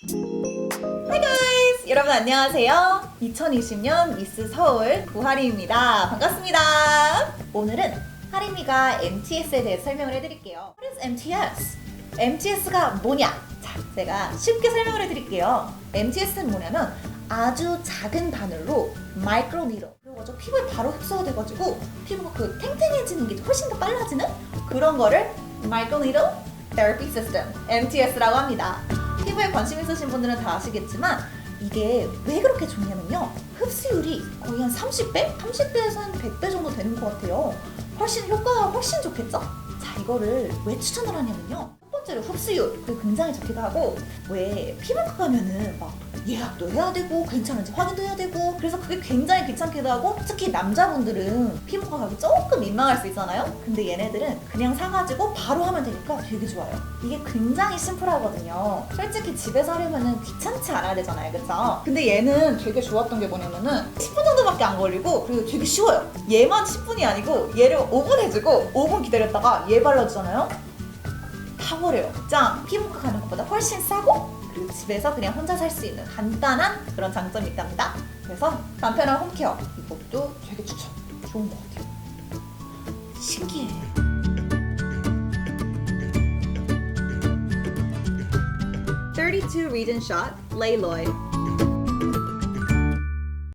Hi guys! 여러분 안녕하세요. 2020년 미스 서울 구하림입니다. 반갑습니다. 오늘은 하림이가 MTS에 대해 설명을 해드릴게요. What is MTS? MTS가 뭐냐? 자, 제가 쉽게 설명을 해드릴게요. MTS는 뭐냐면 아주 작은 바늘로 마이크로 니로 그래가지고 피부에 바로 흡수가 돼가지고 피부가 그 탱탱해지는 게 훨씬 더 빨라지는 그런 거를 마이크로 니로 테라피 시스템 MTS라고 합니다. 피부에 관심 있으신 분들은 다 아시겠지만 이게 왜 그렇게 좋냐면요. 흡수율이 거의 한 30배? 30배에서 한 100배 정도 되는 것 같아요. 훨씬 효과가 훨씬 좋겠죠? 자, 이거를 왜 추천을 하냐면요. 첫 번째로 흡수율. 그게 굉장히 좋기도 하고 왜 피부과 가면은 막 예약도 해야 되고 괜찮은지 확인도 해야 되고 그래서 그게 굉장히 귀찮기도 하고 특히 남자분들은 피부과 가기 조금 민망할 수 있잖아요? 근데 얘네들은 그냥 사가지고 바로 하면 되니까 되게 좋아요. 이게 굉장히 심플하거든요. 솔직히 집에서 하려면은 귀찮지 않아야 되잖아요. 그쵸? 근데 얘는 되게 좋았던 게 뭐냐면은 10분 정도밖에 안 걸리고 그리고 되게 쉬워요. 얘만 10분이 아니고 얘를 5분 해주고 5분 기다렸다가 얘 발라주잖아요 다 버려요. 짱! 피부과 가는 것보다 훨씬 싸고 그리고 집에서 그냥 혼자 살 수 있는 간단한 그런 장점이 있답니다. 그래서 간편한 홈케어 이것도 되게 추천. 좋은 것 같아요. 신기해. Thirty-two Regent Shot, Layloid.